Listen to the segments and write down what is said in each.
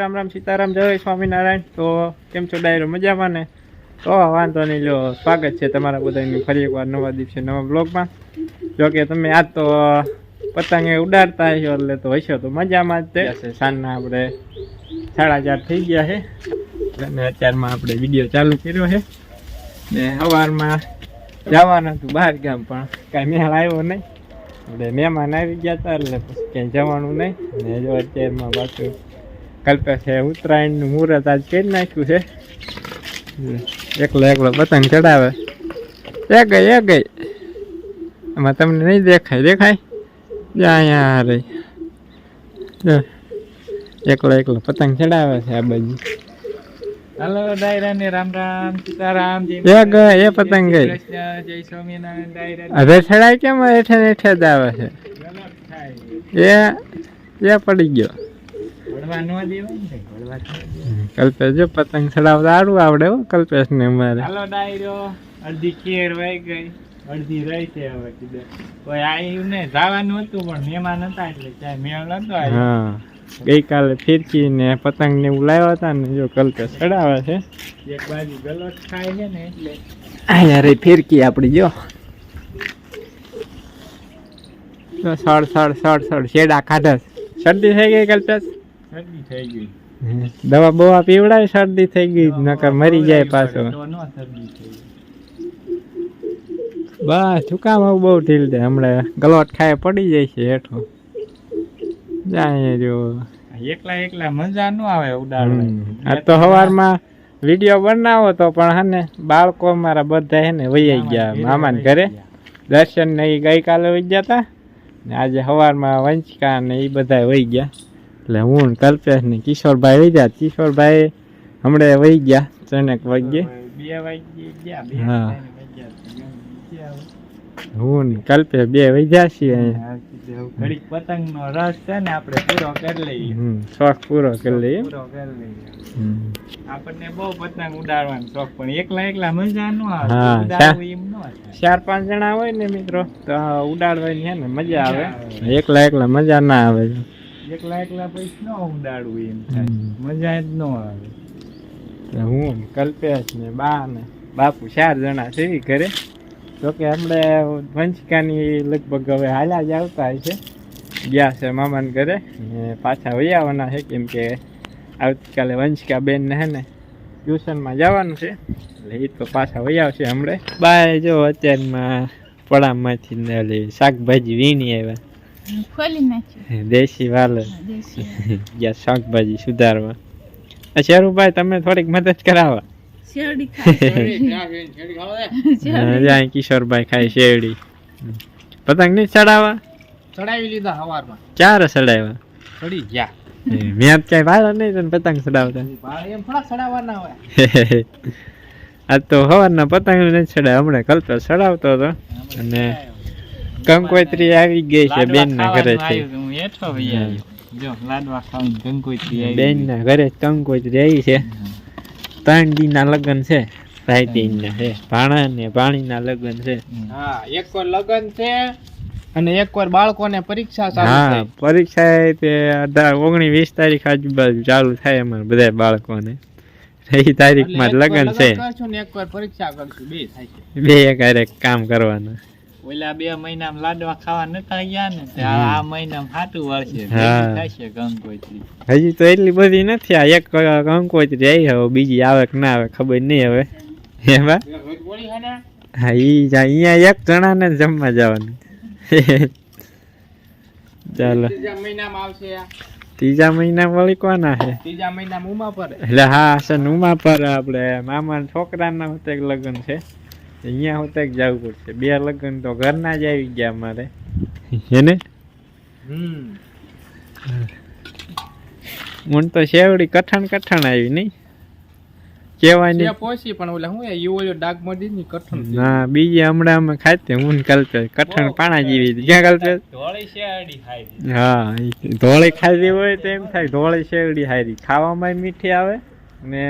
રામ રામ સીતારામ જય સ્વામિનારાયણ. તો કેમ છો ડાયરો? મજામાં ને? તો વાંધો નહીં લો સ્વાગત છે તમારા બધાની ફરી એકવાર નવા દિવસે નવા બ્લોગમાં. જો કે તમે આજ તો પતંગે ઉડાડતા હશો એટલે તો હશો તો મજામાં જ તે સાંજના આપણે સાડા ચાર થઈ ગયા છે. અને અત્યારમાં આપણે વીડિયો ચાલુ કર્યો છે. ને સવારમાં જવાનું હતું બહાર ગામ પણ કાંઈ મેળ આવ્યો નહીં. એટલે મહેમાન આવી ગયા હતા એટલે પછી ક્યાંય જવાનું નહીં. ને જો અત્યારમાં પાછું કલ્પેશે ઉત્તરાયણનું મુહૂર્ત આજ કરી નાખ્યું છે. એકલો એકલો પતંગ ચડાવે. એ ગઈ એ ગઈ. એમાં તમને નહીં દેખાય દેખાય? અહીંયા રહી એકલો એકલો પતંગ ચડાવે છે આ બાજુ. હાલો ડાયરા ને રામ રામ સીતારામ જય એ ગઈ એ પતંગ ગઈ. જય સ્વામિનારાયણ ડાયરા હવે ચડાય કેમ? હેઠે હેઠે જ આવે છે. એ એ પડી ગયો. કલ્પેશ જો પતંગ ચડાવતા સારું આવડે હો કલ્પેશ ને મારે. હાલો ડાયરો અડધી ખેર વહી ગઈ અડધી રહી છે હવે કીધું. કોઈ આવ્યું ને જવાનું હતું પણ મહેમાન હતા એટલે ત્યાં મેળ નતો આવ્યો. હા ગઈકાલે ફિરકી ને પતંગ ને એવું લાવ્યા હતા ને જો કલ્પેશ ચડાવે છે. એક બાજુ ગલોટ ખાય છે ને એટલે. અહીંયા રે ફિરકી આપણી જો. સડ સળ સળ સળ શેડા ખાધા શરદી થઈ ગઈ કલ્પેશ? શરદી થઈ ગઈ. દવા બવા પીવડાય શરદી થઈ ગઈ નકર મરી જાય પાછો. બસ આવું બહુ ઢીલ દે હમણાં ગલોટ ખાય પડી જાય છે હેઠો. જાય જો એકલા એકલા મજા ન આવે ઉડાડવા આ તો સવારમાં વીડિયો બનાવો તો પણ હે ને બાળકો મારા બધા હે ને વહી ગયા. મામાને ઘરે દર્શન ને એ ગઈકાલે વહી ગયા હતા ને આજે સવારમાં વંચકા ને એ બધા વહી ગયા. એટલે હું ને કલ્પેશ ને કિશોરભાઈ વહી ગયા. કિશોરભાઈ હમણાં વહી ગયા ત્રણેક વાગ્યે. બે વાગ્યે ગયા હા. હું કલ્પે બે વહી ગયા છીએ ઘડીક પતંગ નો રસ છે ને આપણે પૂરો કરી લઈએ. હમ શોખ પૂરો કરી લઈએ. પૂરો કરી લઈએ. હમ. આપણને બહુ પતંગ ઉડાડવાનો શોખ પણ એકલા એકલા મજા ન આવે. એમ ન ચાર પાંચ જણા હોય ને મિત્રો? તો ઉડાડવાની છે ને મજા આવે. એકલા એકલા મજા ના આવે. એકલા એકલા પછી ન ઉડાડવું એમ થાય. મજા જ ન આવે. હું કલ્પેશ ને બા ને બાપુ ચાર જણા છે ઘરે. ઘરે જોકે આપણે વંશિકાની લગભગ હવે હાલ્યા જ આવતા હશે ગયા છે મામાને ઘરે. ને પાછા વહી આવવાના છે કેમ કે આવતીકાલે વંશિકા બેન ને હે ને ટ્યુશનમાં જવાનું છે. એટલે એ તો પાછા વહી આવશે હમણાં. બાય જો અત્યારમાં પડામાંથી ને શાકભાજી વીણી આવ્યા. ખોલી નાખ્યું. દેશી વાલે. દેશી ગયા શાકભાજી સુધારવા. શેરુભાઈ તમે થોડીક મદદ કરાવો. કિશોરભાઈ ખાય શેરડી. પતંગ નહીં ચડાવવા? ચડાવી લીધા સવારમાં ચાર ચડાવ્યા? ચડી ગયા. મેં ક્યાંય વાળા નહીં તને પતંગ ચડાવતા? એમ થોડા ચડાવવાના હોય આ તો સવારના પતંગ નહીં ચડાવ હમણાં કલ્પે ચડાવતો હતો. અને કંકોત્રી આવી ગઈ છે બેન ના ઘરે છે હું હેઠો વહી આવ્યો. જો લાડવા ખાઈને કંકોત્રી આવી બેન ના ઘરે કંકોત્રી આવી છે. ત્રણ દી ના લગ્ન છે ભાઈ ના છે ભાણા ને ભાણી ના લગ્ન છે. હા એક વાર લગ્ન છે અને એક વાર બાળકોને પરીક્ષા ચાલુ હા પરીક્ષા એ તે અઢાર ઓગણીસ વીસ તારીખ આજુબાજુ ચાલુ થાય અમારે બધા બાળકોને. એ તારીખમાં લગ્ન છે. એક વાર પરીક્ષા કરશું બે થાય બે એક કામ કરવાના. ઓલા બે મહિનામાં લાડવા ખાવા નતા ગયા ને આ મહિનામાં હાટું વળશે થશે કંકોત્રી હજી તો એટલી બધી નથી આ એક કંકોત્રી આવી હવે બીજી આવે કે ના આવે ખબર નહીં હવે એમાં હા ઈ અહીંયા એક જણાને જમવા જવાનું ચાલો ત્રીજા મહિના વળી કોના છે ત્રીજા મહિના ઉમા પર એટલે હા ઉમા પર આપણે મામા છોકરાના લગ્ન છે અહીંયા હોતે જવું પડશે. બે લગ્ન તો ઘરના જ આવી ગયા અમારે એને? ને હું તો શેવડી કઠણ કઠણ આવી નહીં કેવાય છે પોસી પણ ઓલા હું એ ઓલો ડાક મડી ની કઠણ ના બીજી હમણાં અમે ખાતે હું કલ્પે કઠણ પાણા જેવી. ક્યાં કલ્પે ધોળી શેરડી ખાઈ હા ધોળી ખાધી હોય તો એમ થાય ધોળી શેવડી હારી. ખાવામાં મીઠી આવે ને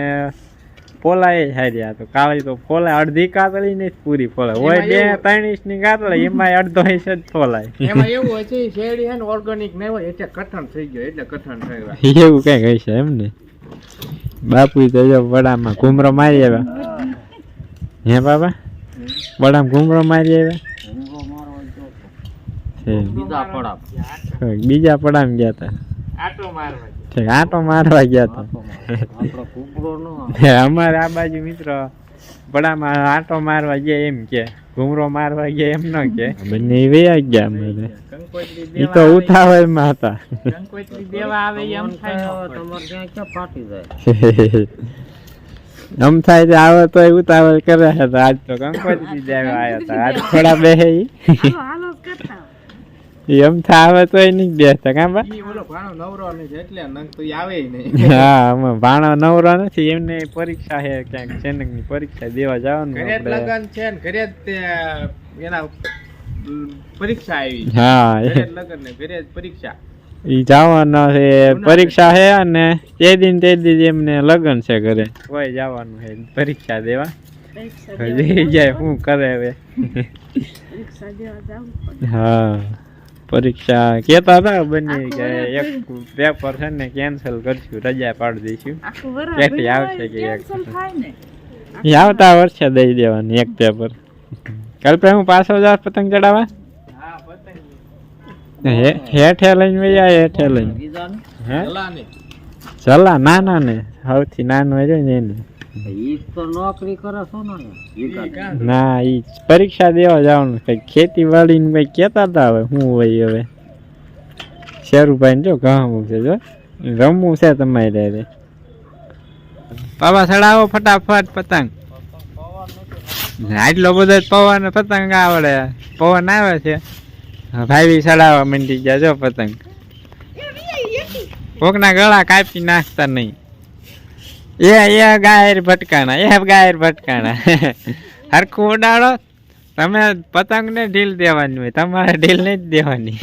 ફોલાય હારી આ તો. કાળી તો ફોલાય અડધી કાતળી ને પૂરી ફોલાય. હોય બે ત્રણ ઇંચની કાતળી એમાં અડધો ઇંચ જ ફોલાય. એમાં એવું હોય છે શેરડી છે ને ઓર્ગેનિક નહીં હોય એટલે કઠણ થઈ ગયો એટલે કઠણ થઈ ગયા. એવું કઈ કહી છે એમ ને? બાપુ તો જો વડામાં ઘૂમરો મારી આવ્યા. હે બાબા? વડામાં ઘૂમરો મારી આવ્યા? છે. બીજા પડામ. બીજા પડામાં ગયા હતા આટો મારવા આંટો મારવા ગયા હતા. અમારે આ બાજુ મિત્રો પડામાં આંટો મારવા ગયા એમ કે ઘૂમરો મારવા ગયા એમ ન કે. બંને વયા ગયા અમારે એ તો ઉતાવળમાં હતા. કંકોત્રી આવે એમ થાય તમારે ત્યાં ક્યાં ફાટી જાય? આમ થાય તો આવે તો ઉતાવળ કરે છે આજ તો કંકોત્રી દેવા આવ્યા હતા. આજ થોડા ઈ. એમ થાવે તો નહીં બેસતા કાં બા? ઓલો ભાણો નવરો ને છે એટલે નંગ તો આવે નહીં. હા અમે ભાણો નવરો નથી એમને પરીક્ષા છે ક્યાંક સેનકની પરીક્ષા દેવા જવાનું ઘરે જ લગન છે ને ઘરે જ એના પરીક્ષા આવી હા ઘરે એ- જ લગન ને ઘરે જ પરીક્ષા. ઈ જવાનો છે પરીક્ષા છે અને તે દિન તે દિન એમને લગન છે ઘરે. કોઈ જવાનું છે પરીક્ષા દેવા. પરીક્ષા જઈ જાય શું કરે હવે? પરીક્ષા દેવા જાવ હા. પરીક્ષા કેતા હતા બંને કે એક પેપર છે ને કેન્સલ કરશું રજા પાડી દઈશું. કેટલી આવશે કે એક? ને. આવતા વર્ષે દઈ દેવાની એક પેપર કલ્પે હું પાછો હજાર પતંગ ચડાવવા? હા હેઠે લઈને વૈયા હેઠે લઈને. હે? ચલા નાના ને સૌથી નાનું હોય ને એને. ને ઈ પરીક્ષા દેવા જવાનું કઈ ખેતી વાડી ને કઈ કેતા હતા હવે શું હોય હવે? શેરુભાઈ ને જો ઘઉં છે જો. રમવું છે તમારે રે બાબા ચડાવો ફટાફટ પતંગ. આટલો બધો જ પવન પતંગ આવડે. પવન આવે છે. ભાઈ ચડાવવા મંડી ગયા જો પતંગ. કોકના ગળા કાપી નાખતા નહીં. એ એ ગાયર ભટકાણા એ ગાયર ભટકાણા. હરખું ઉડાડો. તમે પતંગને ઢીલ દેવાની હોય તમારે ઢીલ નહીં જ દેવાની.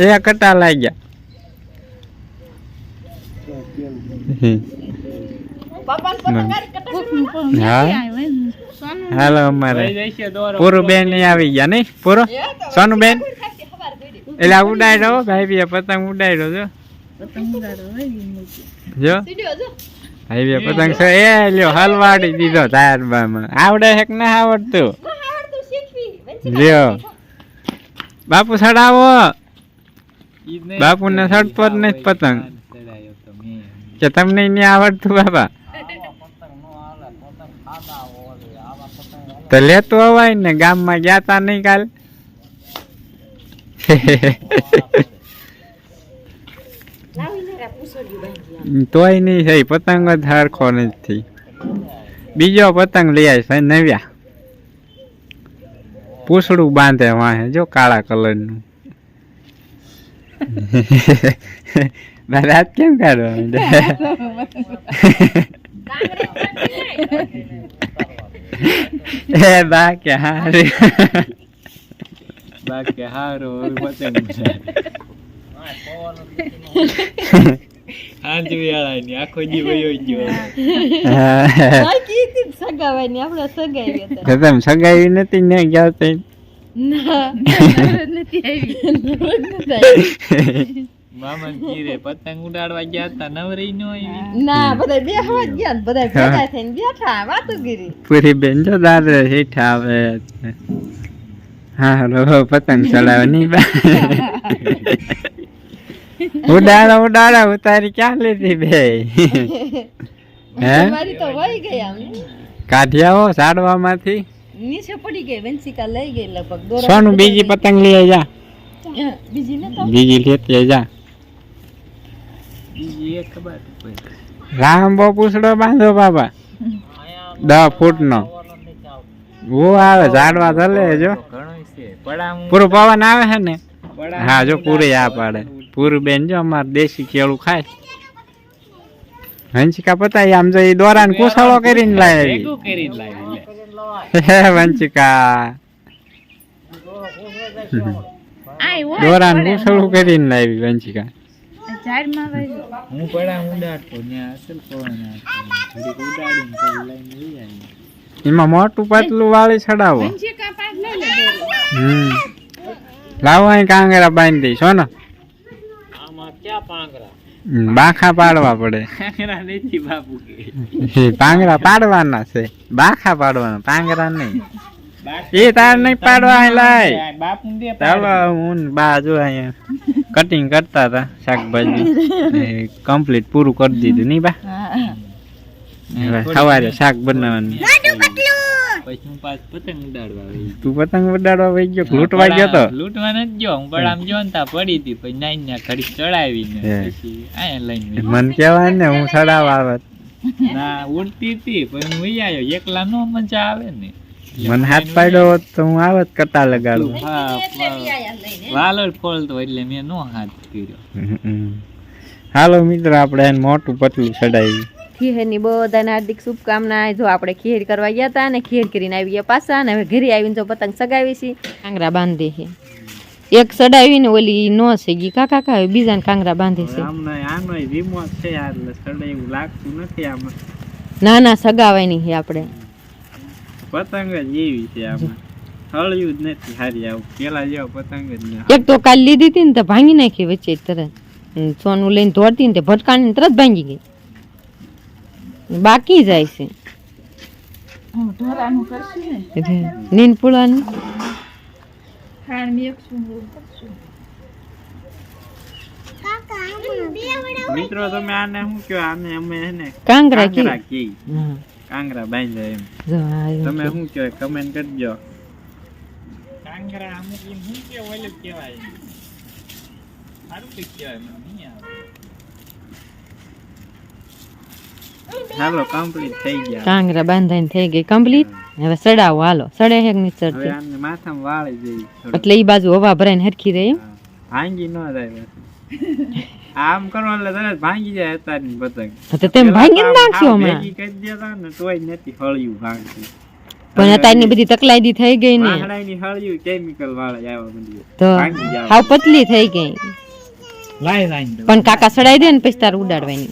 એ કટા લાગ્યા. હાલો અમારે. પૂરું બેન આવી ગયા નહીં? પૂરો? સોનું બેન એટલે ઉડાડ્યો હો, ભાઈ પતંગ ઉડાડ્યો જો. પતંગ છે એ લ્યો, હલવાડી દીધો તારબામાં આવડે છે કે ના આવડતું? લ્યો. બાપુ સડાવો. બાપુ ને સડતો જ નહીં પતંગ. કે તમને નહીં આવડતું, બાપા? તો લેતો અવાય ને, ગામમાં ગયા તા નહીં કાલ? તોય નહીં થઈ પતંગ જ હરખો નથી. બીજો પતંગ લઈ આવી નવ્યા. પૂછડું બાંધે વાહે, જો કાળા કલરનું. રાત કેમ માંડ્યા? એ બા કે પતંગ હાંજ વેળાની આખો દી વયો ગયો. સગાવાની આપણે સગાવી હતા સગાઈ નથી ને ગયા તો ના. નથી આવી મામા કીરે પતંગ ઉડાડવા ગયા હતા નવરી નો આવી. ના બધા બે જ ગયા બધા ભેગા થઈને બેઠા વાતુગીરી પૂરી બેન જો દાદરે હેઠા આવે. હા પતંગ ચડાવે નહીં બા. ઉડાડો ઉડાડા ઉતારી ક્યાં લીધી બે હે? મારી તો વહી ગઈ આમ. કાઢ્યા હો સાડવામાંથી? નીચે પડી ગઈ વંશિકા લઈ ગઈ લગભગ. દોરા સોનું બીજી પતંગ લઈ જા. બીજી ને તો? બીજી લેતી જા. બીજી એક ખબર કોઈ. પૂછડો બાંધો બાબા. દસ ફૂટ નો ઓ આવે ઝાડવા ધલે જો. ઘણું પૂરું પવન આવે છે ને? હા જો પૂરી આ પાડે. પૂરું બેન જો અમારે દેશી કેળું ખાય. વંશિકા પતાય આમ જો એ દોરાને કુસળો કરીને લાવી કરીને લાવી લે હે વંશિકા. દોરાને કુસળું કરીને લાવી વંશિકા. હું પડા ઉડાડતો ત્યાં અસલ પવન ઉડાડીને લઈને એમાં મોટું પાતળું વાળી ચડાવો. હમ. લાવો અહીં કાંગરા બાંધી દઈશ હો ને. ક્યાં પાંગરા? બાખા પાડવા પડે. કાંકરા નથી બાપુ કે. પાંગરા પાડવાના છે. બાખા પાડવાના પાંગરા નહીં. એ તાર નહીં પાડવા લાય. બાપુ દે ચાલો હું બા જો અહીંયા કટિંગ કરતા હતા શાકભાજી. કમ્પ્લીટ પૂરું કરી દીધું નહીં બા? સવારે શાક બનાવવાનું. પછી હું પાછ પતંગ ઉડાડવા આવી તું પતંગ ઉડાડવા વહી ગયો? લૂંટવા ગયો તો? લૂંટવા નથી ગયો. હું પણ આમ ને તા પડી હતી પછી નાઈ ને ઘડીક ચડાવી ને પછી આયા લઈને મન કહેવાય ને હું ચડાવવા આવત ના ઉડતી હતી પણ હું આવ્યો એકલા નો મજા આવે ને. મને હાથ પાડ્યો હોત તો હું આવત કટા લગાડું. હા વાલોડ ફોલતો એટલે મેં નો હાથ કર્યો હમ. હાલો મિત્રો આપણે એને મોટું પતલું ચડાવી ખીરની બધાને હાર્દિક શુભકામના જો આપણે ખીર કરવા ગયા હતા ને ખીર કરીને આવી ગયા પાછા ને હવે ઘરે આવીને જો પતંગ સગાવી છે. કાંગરા બાંધે છે. એક સડાવીને ઓલી નો છે ગઈ કાકા કા બીજાને કાંગરા બાંધે છે. આનો રિમોટ છે યાર એટલે લાગતું નથી આમાં. ના ના સગાવાની છે આપણે. પતંગ જ એવી છે આમાં. હળિયું જ નથી હારી આવું. પેલા જેવો પતંગ જ એક તો કાલ લીધી હતી ને તો ભાંગી નાખી વચ્ચે તરત. સોનું લઈને દોડતી ને તે ભટકાણીને તરત ભાંગી ગઈ. બાકી જાય છે. હું ઢોરાનું કરશું ને? નીંદ પુળવાની ખાણ મેકશું ને એવું કરશું મિત્રો તમે આને શું કહો આને અમે હે ને કાંગરા કી કાંગરા બાંધ્યા એમ. તમે શું કહો કમેન્ટ કરજો. કાંગરા અમુક એમ શું કે કહેવાય. સારું કહેવાય મને નહીં આવે હાલો કમ્પ્લીટ થઈ ગયા. કાંગરા બાંધાઈને થઈ ગઈ કમ્પ્લીટ હવે સડાવો હાલો. સડે હેકની ચડતી આને માથામાં વાળી જઈ એટલે ઈ બાજુ હવા ભરાઈને હરખી રહી ભાંગી ન જાય આમ કરો એટલે તરત ભાંગી જાય અત્યારની પતંગ. તો તેમ ભાંગી આમ હમણાં. ભેગી કરી દેતા ને તોય નથી હળિયું ભાંગતી. પણ અત્યારની બધી તકલાઈદી થઈ ગઈ ને. વાહડાની હળિયું કેમિકલ વાળા આવ્યા બધી તો હાવ પતલી થઈ ગઈ. લાઈ લાઈ પણ કાકા સડાઈ દે ને પછી તાર ઉડાડવાની.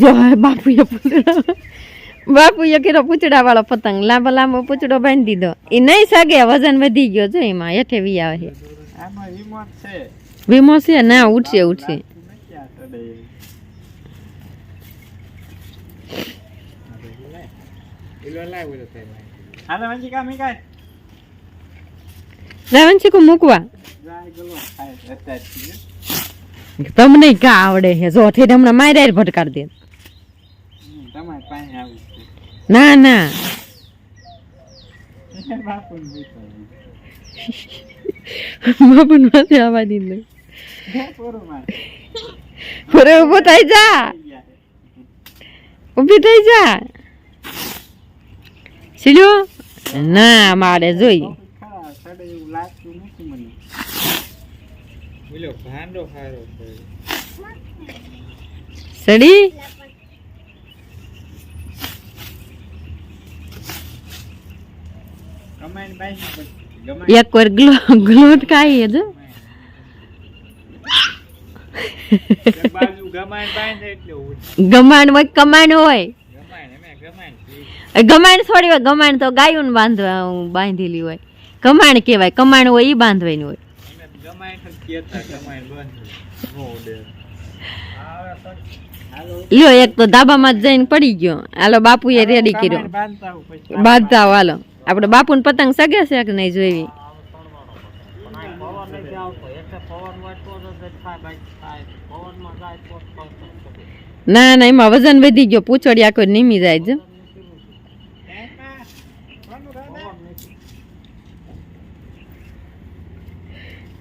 જો બાપુએ પૂતળો બાપુએ કીધો પૂતળા વાળો પતંગ લાંબો લાંબો પૂતળો બાંધી દીધો. એ નહીં સગે, વજન વધી ગયો જો એમાં, હેઠે વી આવે છે. વીમો છે? ના, ઉઠશે ઉઠશે. રાવણ છે મૂકવા જાય ગલો ખાય અત્યારથી. તમને કા આવડે છે? જો ઠેઠ હમણાં માર્યા ભટકાર દે. પાસે ના ના. બાપુને પૂછો. બાપુ નથી આવવા દીધું પૂરું મારે. અરે ઊભો થઈ જા. ઊભી થઈ જા. સીડો ના મારે જોઈ. બોલો ભાંડો હારો સડી? એક વાર ગ્લો ગ્લોટ કાઈ જો ગમાણ હોય કમાણ હોય? ગમાણ થોડી હોય ગમાણ તો ગાયું બાંધવા બાંધેલી હોય. કમાણ કહેવાય કમાણ હોય એ બાંધવાની હોય એમે ગમાણ જ કહેતા ગમાણ બંધ નો ઉડે લ્યો એક તો ધાબામાં જ જઈને પડી ગયો. હાલો બાપુએ રેડી કર્યો. બાંધતા હાલો. આપણે બાપુને પતંગ સગે છે કે નહીં જોઈ પવન નથી આવતો એટલે પવન વાટતો તો થાય બાકી થાય પવનમાં જાય તો જ પતંગ ચગે. ના ના એમાં વજન વધી ગયો પૂછડી આખો નીમી જાય છે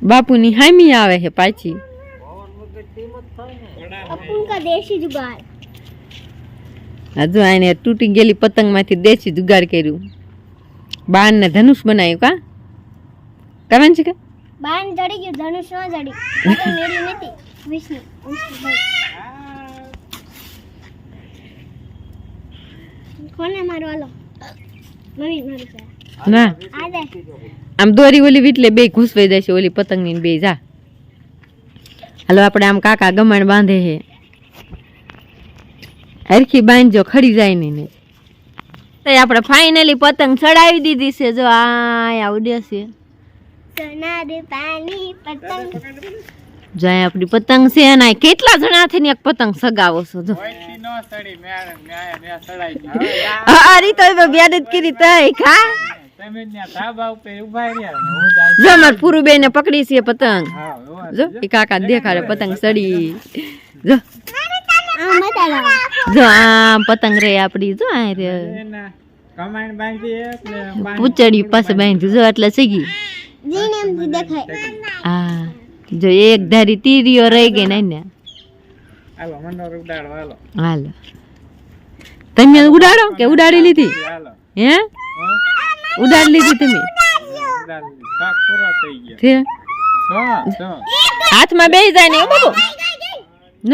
બાપુની હામી આવે છે પાછી. હજુ આને તૂટી ગયેલી પતંગમાંથી દેશી જુગાર કર્યું. બાણ ને ધનુષ બનાવ્યું કા? કરવાનું છે કે? બાણ ચડી ગયું ધનુષ ન ચડી મેળી નથી. વિષ્ણુ કોને મારો હાલો મમ્મી મારું ના. આમ દોરી ઓલી વીટલે બે ઘૂસવાઈ જશે ઓલી પતંગની બે જા. હાલો આપણે આમ કાકા ગમણ બાંધે છે. હરખી બાંધજો ખડી જાય ને. તો આપણે ફાઇનલી પતંગ ચડાવી દીધી છે જો આ ઉડે છે. જાય પતંગ. આપણી પતંગ છે અને કેટલા જણા થઈને એક પતંગ સગાવો છો જો. આ રીતે સડી મેં મેં મેં સડાઈ ગઈ અરે તો બેદ કરી તઈ ખા. જો પૂરું બેને પકડી છે પતંગ. જો એ કાકા દેખાડે પતંગ સડી જો. આ જો આ પતંગ રે આપડી જો આ રે. બાંધી પૂચડી પાસે બાંધ્યું જો એટલે સીગી હા જો એક ધારી તીરીઓ રહી ગઈ ને હાલો તમે ઉડાડો કે ઉડાડી લીધી? હો? ઉડાડી લીધી તમે ઉડાડી દીધી. શાક પૂરો થઈ ગયો છે? છો? છો હાથમાં બેસી જાય ને એ બાબુ.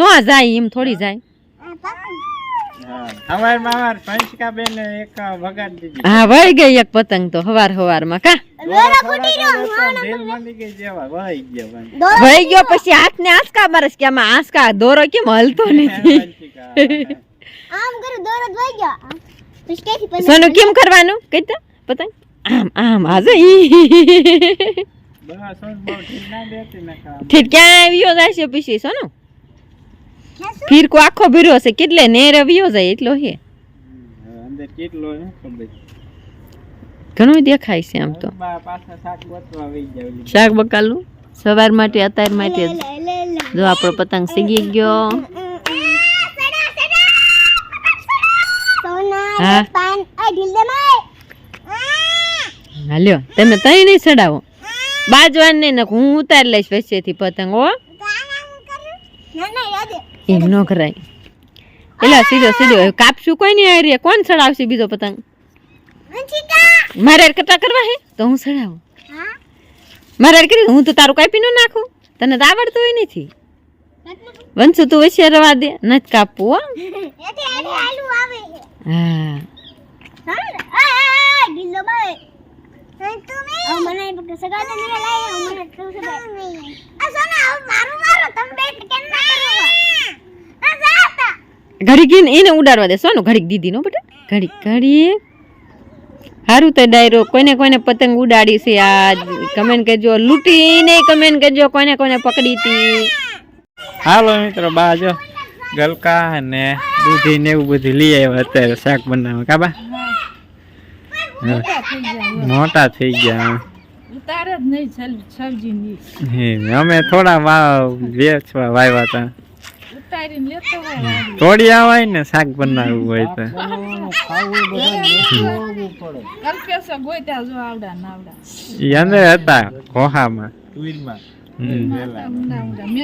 આ જાય એમ થોડી જાય. હા. અમાર મામાર પંચકા બેન એક વગાડ દીધી. હા વહી ગઈ એક પતંગ તો હવાર હવારમાં કા વહી ગયા પણ વહી ગયો પછી હાથ ને આંસકા મારસ કે આમાં આંસકા દોરો કેમ હલતો નથી? આમ કરું દોરો ગયો. સોનું કેમ કરવાનું? કઈતા પતંગ? આમ આમ આ જો ઈ બસ સોન બહુ ઢીલ ના દેતી ને કામ. ઠીક ક્યાં આવ્યો છે પછી સોનું? ફીરકો આખો ભીરો હશે કેટલે નેર આવ્યો જાય એટલો હે અંદર કેટલો હે ખબર ઘણું દેખાય છે આમ તો. શાક બકાલું? સવાર માટે અત્યાર માટે જો. આપણો પતંગ સીગી ગયો. હા. દે પાન આ ઢીલ દે માય હાલ્યો તમે તઈ નહીં ચડાવો. બાજવાન નહીં ને હું ઉતારી લઈશ વચ્ચેથી પતંગ હો. યાદ એમ ન કરાય. એલા સીધો સીધો કાપશું કોઈ નહીં હારી કોણ ચડાવશે બીજો પતંગ? મારે કટા કરવા હે? તો હું ચડાવું. મારે કરી હું તો તારું કાપી ન નાખું. તને તો આવડતું હોય નથી. વંશુ તું વચ્ચે રવા દે નથી કાપવું હો. હા. મને પક સગાને નહીં લાય મને તું સગાય આ સોના મારું મારો તમે બે કેમ ના કરો? આ જાતા ઘડીક એને એને ઉડાડવા દે. સોનું ઘડીક દીધી નો બેટા? ઘડીક ઘડી સારું તો ડાયરો કોઈને કોઈને પતંગ ઉડાડી છે આજ. કમેન્ટ કરજો. લૂંટીને કમેન્ટ કરજો. કોઈને કોઈને પકડી હતી હાલો મિત્રો બા જો. ગલકા ને દૂધી ને એવું બધું લઈ આવ્યા અત્યારે શાક બનાવવા. કાબા મોટા થઈ ગયા ઉતારે જ નહીં સબ- સબ્જીની હે, અમે થોડા વાવ વેચવા વાવ્યા હતા ઉતારીને લેતો હોય વાડી. તોડી આવાય ને શાક બનાવવું હોય તો. અંદર હતા ઘોહામાં.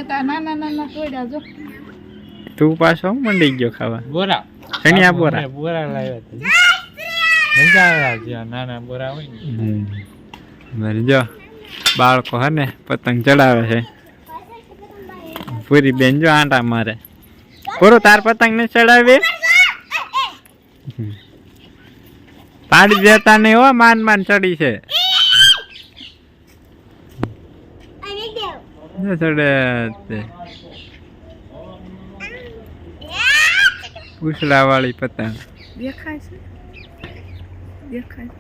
તો આ નાના નાના તોડ્યા જો. તું પાછો મંડી ગયો ખાવા. બોરા. બોરા. બોરા લાવ્યા મજા આવે છે નાના બોરા હોય ને. જો બાળકો હે ને પતંગ ચડાવે છે. પૂરી બેન જો આંટા મારે. પૂરું તાર પતંગ ને ચડાવી પાડી દેતા નહીં હો માન માન ચડી છે. ચડે તે? ઉછલા વાળી પતંગ. દેખાય છે. દેખાય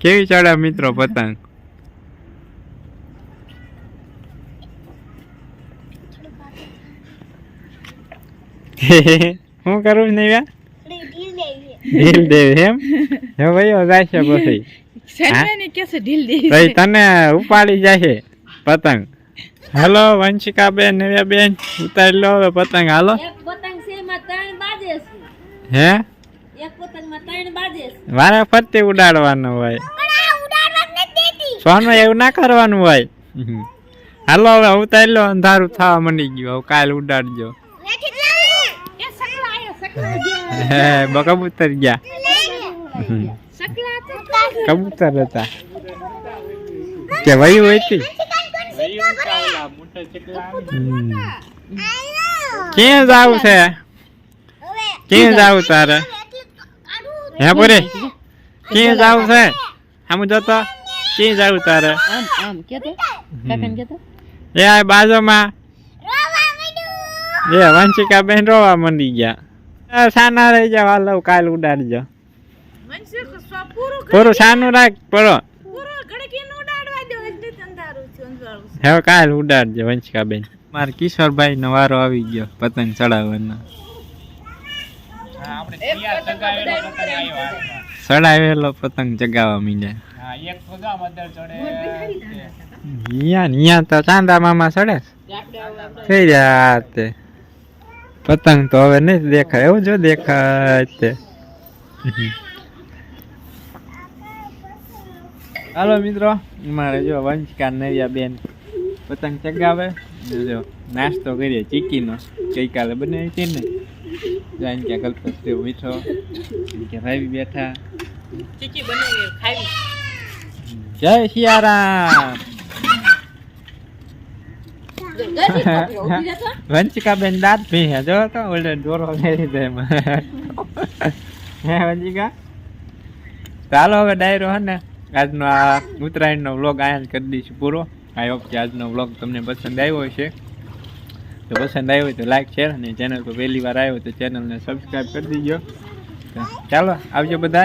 કેવી ચડે મિત્રો પતંગ શું કરું નહીં ઢીલ દેવી એમ હે ભાઈઓ જાય છે પછી ઢીલ દે તો તને ઉપાડી જશે પતંગ. હેલો વંશિકા બેન નવ્યા બેન ઉતારી લો હવે પતંગ. હાલો. એક પતંગ છે એમાં ત્રણ બાજે છે. હે? એક પતંગમાં ત્રણ બાજે છે. વારે ફરતી ઉડાડવાનું હોય. સોનું એવું ના કરવાનું હોય. હાલો હવે ઉતારી લો અંધારું થવા મંડી ગયું. હવે કાલ ઉડાડજો. નથી લાવું એ સકલા આયા સકલા. ગયા હે બ- કબૂતર ગયા. કબૂતર હતા. કે વહી હોય હતી? તો ક્યાં જાવું છે? ક્યાં જાવું તારે? હે પૂરી ક્યાં જાવું છે? આમ જોતો. ક્યાં જાવું તારે? આમ આમ કેતો કાકાને કેતો એ આ બાજુમાં. એ વંશિકા બેન રોવા મંડી ગયા. સાના રહી જાવ હાલો કાલ ઉડાડજો. પૂરું સાનું રાખ પડો હવે કાલ ઉડાડજે વંશકા બેન મારે કિશોરભાઈ નો વારો આવી ગયો પતંગ ચડાવવાનો. ચડાવેલો પતંગ ચગાવવા મીડ્યા તો ચાંદા મામા ચડે થઈ રહ્યા તે. પતંગ તો હવે નહીં દેખાય એવું જો દેખાય તે. હાલો મિત્રો મારે જો વંશકાર નરિયા બેન પતંગ ચગાવે. જો નાસ્તો કરીએ ચીકીનો. ગઈકાલે બનાવી હતી ને. જાણ કે કલ્પસ્તી મીઠો. કે ભાઈ બેઠા. જય સિયારામ વંશિકા બેન દાંત ભીહે જો તો ઓલે દોરો લીધો એમાં. હે વંશિકા? ચાલો હવે ડાયરો હે ને. આજનો આ ઉત્તરાયણનો વ્લોગ જ કરી દઈશું પૂરો. આઈ હોપ કે આજનો વ્લોગ તમને પસંદ આવ્યો હશે. તો પસંદ આવ્યો હોય તો લાઈક શેર અને ચેનલ પર પહેલી વાર આવ્યો તો ચેનલને સબસ્ક્રાઈબ કરી દીજો. ચાલો, આવજો બધા